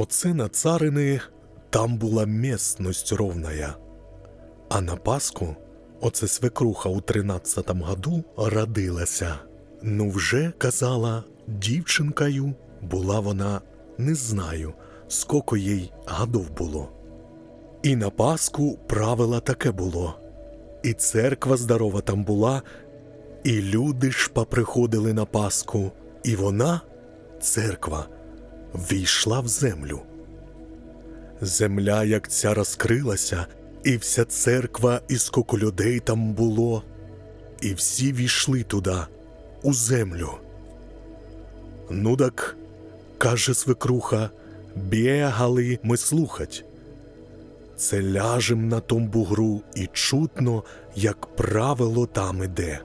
Оце на царини там була місность ровная. А на Пасху оце свекруха у тринадцятом году родилася. Ну вже казала, дівчинкою була вона, не знаю, сколько їй годов було. І на Пасху правила таке було. І церква здорова там була, і люди ж поприходили на Пасху, і вона, церква, війшла в землю. Земля, як ця розкрилася, і вся церква, і скільки людей там було, і всі війшли туди, у землю. Ну так, каже свекруха, бігали ми слухать. Це ляжем на том бугру і чутно, як правило там іде.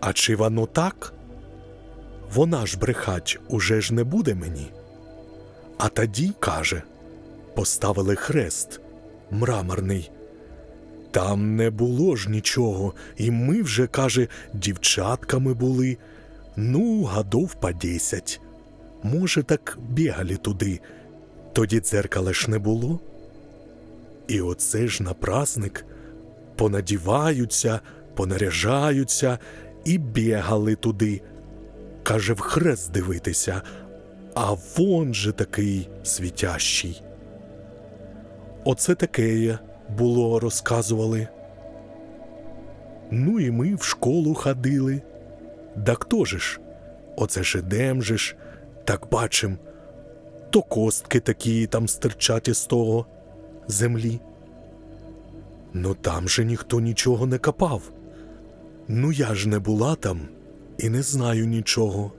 А чи воно так? Вона ж брехать уже ж не буде мені. А тоді, каже, поставили хрест мраморний. Там не було ж нічого, і ми вже, каже, дівчатками були. Ну, годов по десять. Може, так бігали туди. Тоді дзеркала ж не було. І оце ж на праздник понадіваються, понаряжаються і бігали туди. Каже, в хрест дивитися, а вон же такий світящий. Оце таке було, розказували. Ну і ми в школу ходили. Да хто же ж? Оце ж ідем же ж, так бачим, то костки такі там стирчать із того землі. Ну там же ніхто нічого не копав. Ну я ж не була там і не знаю нічого.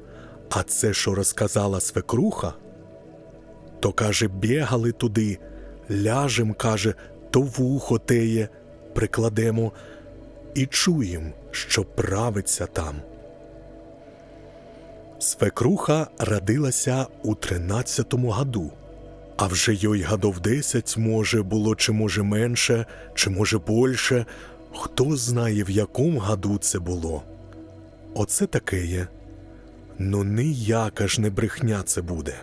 А це, що розказала свекруха, то каже, бігали туди, ляжем, каже, то вухо теє, прикладемо і чуєм, що правиться там. Свекруха родилася у тринадцятому году, а вже йой годов десять, може, було, чи може менше, чи може більше, хто знає, в якому году це було. Оце таке є. Ну ніяка ж не брехня це буде.